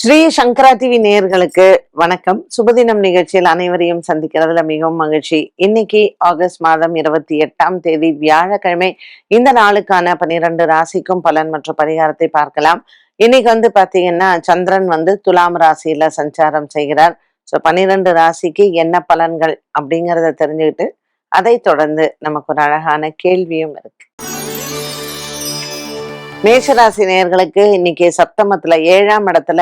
ஸ்ரீ சங்கரா TV நேயர்களுக்கு வணக்கம். சுபதினம் நிகழ்ச்சியில் அனைவரையும் சந்திக்கிறதுல மிகவும் மகிழ்ச்சி. இன்னைக்கு ஆகஸ்ட் மாதம் இருபத்தி எட்டாம் தேதி வியாழக்கிழமை. இந்த நாளுக்கான பன்னிரண்டு ராசிக்கும் பலன் மற்றும் பரிகாரத்தை பார்க்கலாம். இன்னைக்கு வந்து பாத்தீங்கன்னா சந்திரன் வந்து துலாம் ராசியில சஞ்சாரம் செய்கிறார். ஸோ பன்னிரண்டு ராசிக்கு என்ன பலன்கள் அப்படிங்கிறத தெரிஞ்சுக்கிட்டு அதை தொடர்ந்து நமக்கு ஒரு அழகான கேள்வியும் இருக்கு. மேஷராசி நேர்களுக்கு இன்னைக்கு சப்தமத்துல ஏழாம் இடத்துல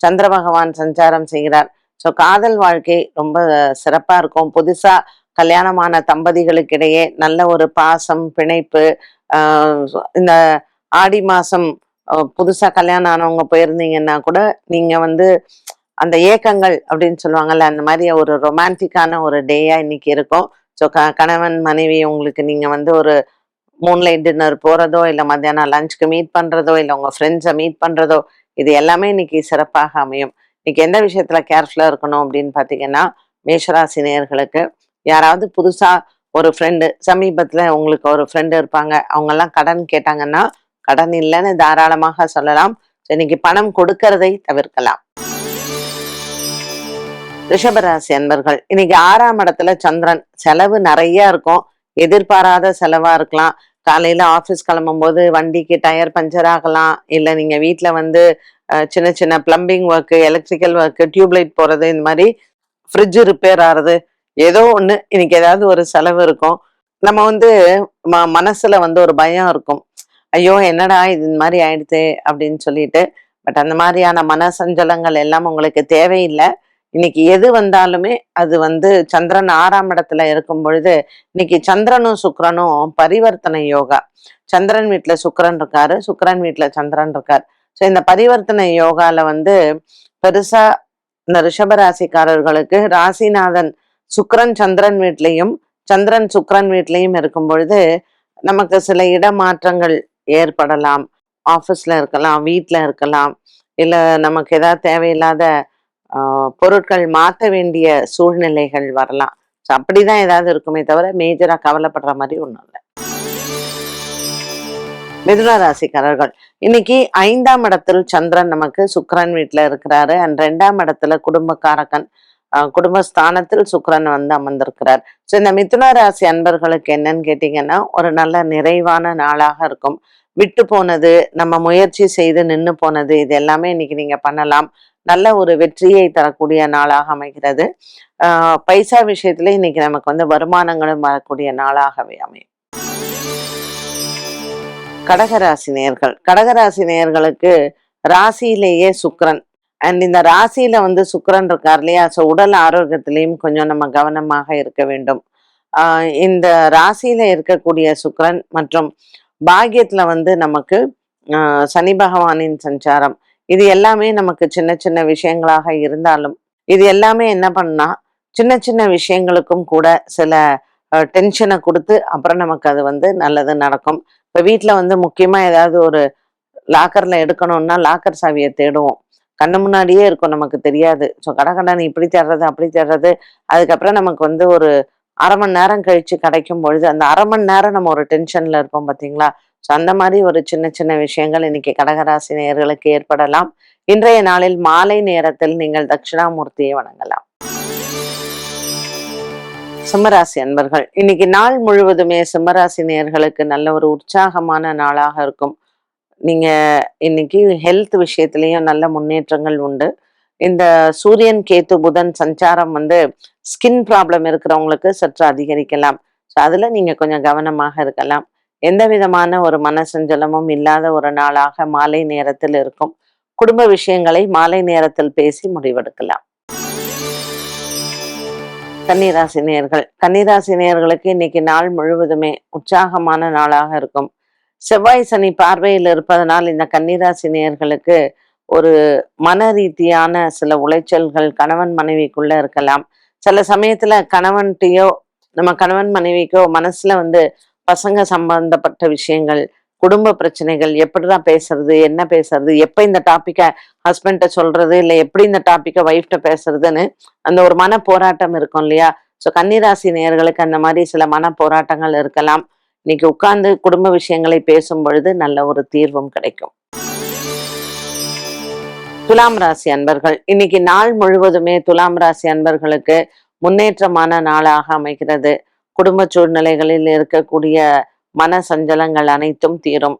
சந்திர பகவான் சஞ்சாரம் செய்கிறார். ஸோ காதல் வாழ்க்கை ரொம்ப சிறப்பா இருக்கும். புதுசா கல்யாணமான தம்பதிகளுக்கிடையே நல்ல ஒரு பாசம் பிணைப்பு இந்த ஆடி மாசம் புதுசா கல்யாணம் ஆனவங்க போயிருந்தீங்கன்னா கூட நீங்க வந்து அந்த ஏக்கங்கள் அப்படின்னு சொல்லுவாங்கல்ல அந்த மாதிரி ஒரு ரொமான்டிக்கான ஒரு டேயா இன்னைக்கு இருக்கும். ஸோ க கணவன் மனைவி உங்களுக்கு நீங்க வந்து ஒரு மூன்லைட் டின்னர் போறதோ இல்லை மத்தியானம் லஞ்சுக்கு மீட் பண்றதோ இல்லை உங்க ஃப்ரெண்ட்ஸை மீட் பண்றதோ இது எல்லாமே இன்னைக்கு சிறப்பாக அமையும். இன்னைக்கு எந்த விஷயத்துல கேர்ஃபுல்லா இருக்கணும் அப்படின்னு பாத்தீங்கன்னா மேஷராசி நேர்களுக்கு யாராவது புதுசா ஒரு ஃப்ரெண்டு சமீபத்துல உங்களுக்கு ஒரு ஃப்ரெண்டு இருப்பாங்க அவங்க எல்லாம் கடன் கேட்டாங்கன்னா கடன் இல்லைன்னு தாராளமாக சொல்லலாம். இன்னைக்கு பணம் கொடுக்கறதை தவிர்க்கலாம். ரிஷபராசி அன்பர்கள் இன்னைக்கு ஆறாம் இடத்துல சந்திரன் செலவு நிறைய இருக்கும். எதிர்பாராத செலவா இருக்கலாம். காலையில ஆஃபீஸ் கிளம்பும் போது வண்டிக்கு டயர் பஞ்சர் ஆகலாம். இல்லை நீங்க வீட்டில் வந்து சின்ன சின்ன plumbing work electrical work tube light போறது இந்த மாதிரி ஃப்ரிட்ஜ் ரிப்பேர் ஆகிறது ஏதோ ஒன்று இன்னைக்கு ஏதாவது ஒரு செலவு இருக்கும். நம்ம வந்து ம- மனசுல வந்து ஒரு பயம் இருக்கும். ஐயோ என்னடா இது இந்த மாதிரி ஆயிடுது அப்படின்னு சொல்லிட்டு. பட் அந்த மாதிரியான மன சஞ்சலங்கள் எல்லாம் உங்களுக்கு தேவையில்லை. இன்னைக்கு எது வந்தாலுமே அது வந்து சந்திரன் ஆறாம் இடத்துல இருக்கும் பொழுது இன்னைக்கு சந்திரனும் சுக்கரனும் பரிவர்த்தனை யோகா. சந்திரன் வீட்டுல சுக்கரன் இருக்காரு சுக்கரன் வீட்டுல சந்திரன் இருக்கார். ஸோ இந்த பரிவர்த்தனை யோகால வந்து பெருசா இந்த ரிஷபராசிக்காரர்களுக்கு ராசிநாதன் சுக்கரன் சந்திரன் வீட்லையும் சந்திரன் சுக்கரன் வீட்லையும் இருக்கும் பொழுது நமக்கு சில இடமாற்றங்கள் ஏற்படலாம். ஆஃபீஸ்ல இருக்கலாம் வீட்டில் இருக்கலாம் இல்லை நமக்கு ஏதாவது தேவையில்லாத பொருட்கள் மாற்ற வேண்டிய சூழ்நிலைகள் வரலாம். ஸோ அப்படிதான் ஏதாவது இருக்குமே தவிர மேஜரா கவலைப்படுற மாதிரி ஒன்றும் இல்லை. மிதுன ராசிக்காரர்கள் இன்னைக்கு ஐந்தாம் இடத்தில் சந்திரன் நமக்கு சுக்கரன் வீட்டுல இருக்கிறாரு. அண்ட் ரெண்டாம் இடத்துல குடும்பக்காரகன் ஆஹ், குடும்பஸ்தானத்தில் சுக்கரன் வந்து அமர்ந்திருக்கிறார். ஸோ இந்த மிதுன ராசி அன்பர்களுக்கு என்னன்னு கேட்டீங்கன்னா ஒரு நல்ல நிறைவான நாளாக இருக்கும். விட்டு போனது நம்ம முயற்சி செய்து நின்று போனது இது எல்லாமே இன்னைக்கு நீங்க பண்ணலாம். நல்ல ஒரு வெற்றியை தரக்கூடிய நாளாக அமைகிறது. ஆஹ் பைசா விஷயத்துல இன்னைக்கு நமக்கு வந்து வருமானங்களும் வரக்கூடிய நாளாகவே அமையும். கடகராசி நேர்கள். கடகராசி நேர்களுக்கு ராசியிலேயே சுக்கிரன். அண்ட் இந்த ராசியில வந்து சுக்கரன் இருக்கார் இல்லையா? ஸோ உடல் ஆரோக்கியத்திலையும் கொஞ்சம் நம்ம கவனமாக இருக்க வேண்டும். ஆஹ் இந்த ராசியில இருக்கக்கூடிய சுக்கரன் மற்றும் பாக்கியத்துல வந்து நமக்கு சனி பகவானின் சஞ்சாரம். இது எல்லாமே நமக்கு சின்ன சின்ன விஷயங்களாக இருந்தாலும் இது எல்லாமே என்ன பண்ணா சின்ன சின்ன விஷயங்களுக்கும் கூட சில டென்ஷனை கொடுத்து அப்புறம் நமக்கு அது வந்து நல்லது நடக்கும். இப்போ வீட்டில் வந்து முக்கியமாக ஏதாவது ஒரு லாக்கரில் எடுக்கணும்னா லாக்கர் சாவியை தேடுவோம். கண்ணு முன்னாடியே இருக்கும் நமக்கு தெரியாது. ஸோ கடகடன் இப்படி தேடுறது அப்படி தேடுறது அதுக்கப்புறம் நமக்கு வந்து ஒரு அரை மணி நேரம் கழிச்சு கிடைக்கும் பொழுது அந்த அரை மணி நேரம் நம்ம ஒரு டென்ஷன்ல இருப்போம் பார்த்தீங்களா ஸோ அந்த மாதிரி ஒரு சின்ன சின்ன விஷயங்கள் இன்னைக்கு கடகராசி நேயர்களுக்கு ஏற்படலாம். இன்றைய நாளில் மாலை நேரத்தில் நீங்கள் தட்சிணாமூர்த்தியை வணங்கலாம். சிம்மராசி அன்பர்கள் இன்னைக்கு நாள் முழுவதுமே சிம்மராசி நேயர்களுக்கு நல்ல ஒரு உற்சாகமான நாளாக இருக்கும். நீங்க இன்னைக்கு ஹெல்த் விஷயத்திலையும் நல்ல முன்னேற்றங்கள் உண்டு. இந்த சூரியன் கேத்து புதன் சஞ்சாரம் வந்து ஸ்கின் ப்ராப்ளம் இருக்கிறவங்களுக்கு சற்று அதிகரிக்கலாம். ஸோ அதுல நீங்க கொஞ்சம் கவனமாக இருக்கலாம். எந்த விதமான ஒரு மனசஞ்சலமும் இல்லாத ஒரு நாளாக மாலை நேரத்தில் இருக்கும். குடும்ப விஷயங்களை மாலை நேரத்தில் பேசி முடிவெடுக்கலாம். கன்னிராசி நேயர்கள் கன்னிராசி இன்னைக்கு நாள் முழுவதுமே உற்சாகமான நாளாக இருக்கும். செவ்வாய் சனி பார்வையில் இருப்பதனால் இந்த கன்னிராசி நேயர்களுக்கு ஒரு மன ரீதியான சில உளைச்சல்கள் கணவன் மனைவிக்குள்ள இருக்கலாம். சில சமயத்துல கணவன்கிட்டயோ நம்ம கணவன் மனைவிக்கோ மனசுல வந்து பசங்க சம்பந்தப்பட்ட விஷயங்கள் குடும்ப பிரச்சனைகள் எப்படிதான் பேசுறது என்ன பேசுறது எப்ப இந்த டாப்பிக்கை ஹஸ்பண்ட சொல்றது இல்ல எப்படி இந்த டாப்பிக்கை ஒய்ஃப்ட பேசுறதுன்னு அந்த ஒரு மன போராட்டம் இருக்கும் இல்லையா? ஸோ கன்னிராசி நேர்களுக்கு அந்த மாதிரி சில மன போராட்டங்கள் இருக்கலாம். இன்னைக்கு உட்கார்ந்து குடும்ப விஷயங்களை பேசும் பொழுது நல்ல ஒரு தீர்வும் கிடைக்கும். துலாம் ராசி அன்பர்கள். இன்னைக்கு நாள் முழுவதுமே துலாம் ராசி அன்பர்களுக்கு முன்னேற்றமான நாளாக அமைகிறது. குடும்ப சூழ்நிலைகளில் இருக்கக்கூடிய மன சஞ்சலங்கள் அனைத்தும் தீரும்.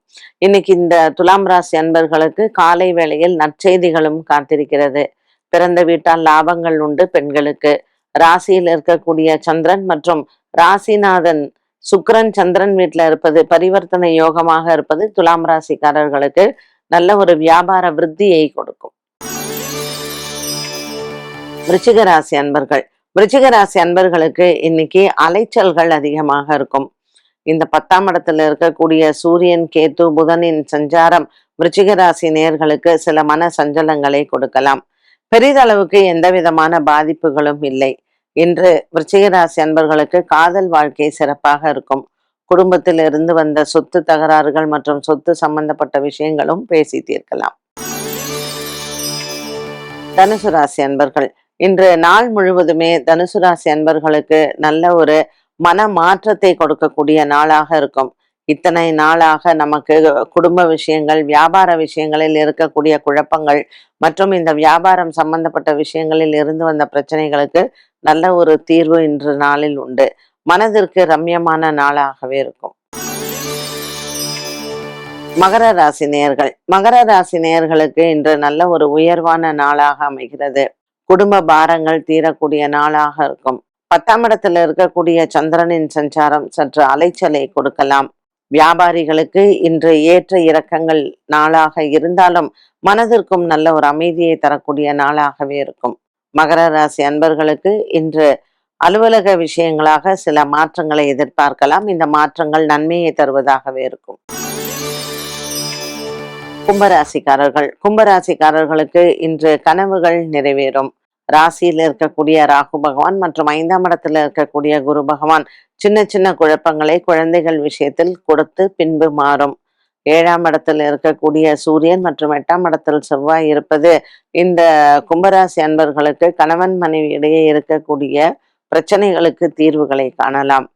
இன்னைக்கு இந்த துலாம் ராசி அன்பர்களுக்கு காலை வேளையில் நற்செய்திகளும் காத்திருக்கிறது. பிறந்த வீட்டால் லாபங்கள் உண்டு பெண்களுக்கு. ராசியில் இருக்கக்கூடிய சந்திரன் மற்றும் ராசிநாதன் சுக்கரன் சந்திரன் வீட்டில் இருப்பது பரிவர்த்தனை யோகமாக இருப்பது துலாம் ராசிக்காரர்களுக்கு நல்ல ஒரு வியாபார விருத்தியை கொடுக்கும். விருச்சிக ராசி அன்பர்கள். விருச்சிக ராசி அன்பர்களுக்கு இன்னைக்கு அலைச்சல்கள் அதிகமாக இருக்கும். இந்த பத்தாம் இடத்துல இருக்கக்கூடிய சூரியன் கேத்து புதனின் சஞ்சாரம் விருச்சிக ராசி நேர்களுக்கு சில மன சஞ்சலங்களை கொடுக்கலாம். பெரிதளவுக்கு எந்த விதமான பாதிப்புகளும் இல்லை. இன்று விருச்சிக ராசி அன்பர்களுக்கு காதல் வாழ்க்கை சிறப்பாக இருக்கும். குடும்பத்தில் இருந்து வந்த சொத்து தகராறுகள் மற்றும் சொத்து சம்பந்தப்பட்ட விஷயங்களும் பேசி தீர்க்கலாம். தனுசு ராசி அன்பர்கள் இன்று நாள் முழுவதுமே தனுசு ராசி அன்பர்களுக்கு நல்ல ஒரு மன மாற்றத்தை கொடுக்கக்கூடிய நாளாக இருக்கும். இத்தனை நாளாக நமக்கு குடும்ப விஷயங்கள் வியாபார விஷயங்களில் இருக்கக்கூடிய குழப்பங்கள் மற்றும் இந்த வியாபாரம் சம்பந்தப்பட்ட விஷயங்களில் இருந்து வந்த பிரச்சனைகளுக்கு நல்ல ஒரு தீர்வு இன்று நாளில் உண்டு. மனதிற்கு ரம்யமான நாளாகவே இருக்கும். மகர ராசி நேர்கள் மகர ராசி நேயர்களுக்கு இன்று நல்ல ஒரு உயர்வான நாளாக அமைகிறது. குடும்ப பாரங்கள் தீரக்கூடிய நாளாக இருக்கும். பத்தாம் இடத்துல இருக்கக்கூடிய சந்திரனின் சஞ்சாரம் சற்று அலைச்சலை கொடுக்கலாம். வியாபாரிகளுக்கு இன்று ஏற்ற இறக்கங்கள் நாளாக இருந்தாலும் மனதிற்கும் நல்ல ஒரு அமைதியை தரக்கூடிய நாளாகவே இருக்கும். மகர ராசி அன்பர்களுக்கு இன்று அலுவலக விஷயங்களாக சில மாற்றங்களை எதிர்பார்க்கலாம். இந்த மாற்றங்கள் நன்மையை தருவதாகவே இருக்கும். கும்பராசிக்காரர்கள். கும்பராசிக்காரர்களுக்கு இன்று கனவுகள் நிறைவேறும். ராசியில் இருக்கக்கூடிய ராகு பகவான் மற்றும் ஐந்தாம் இடத்துல இருக்கக்கூடிய குரு பகவான் சின்ன சின்ன குழப்பங்களை குழந்தைகள் விஷயத்தில் கொடுத்து பின்பு மாறும். ஏழாம் இடத்தில் இருக்கக்கூடிய சூரியன் மற்றும் எட்டாம் இடத்தில் செவ்வாய் இருப்பது இந்த கும்பராசி அன்பர்களுக்கு கணவன் மனைவி இடையே இருக்கக்கூடிய பிரச்சனைகளுக்கு தீர்வுகளை காணலாம்.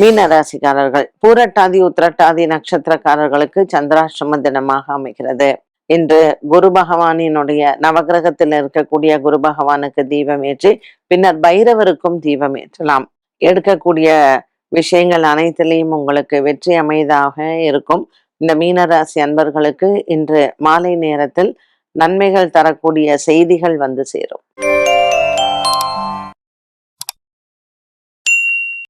மீன ராசிக்காரர்கள் பூரட்டாதி உத்திரட்டாதி நட்சத்திரக்காரர்களுக்கு சந்திராஷ்டம தினமாக அமைகிறது. இன்று குரு பகவானினுடைய நவகிரகத்தில் இருக்கக்கூடிய குரு பகவானுக்கு தீபம் ஏற்றி பின்னர் பைரவருக்கும் தீபம் ஏற்றலாம். எடுக்கக்கூடிய விஷயங்கள் அனைத்திலையும் உங்களுக்கு வெற்றி அமைதாக இருக்கும். இந்த மீனராசி அன்பர்களுக்கு இன்று மாலை நேரத்தில் நன்மைகள் தரக்கூடிய செய்திகள் வந்து சேரும்.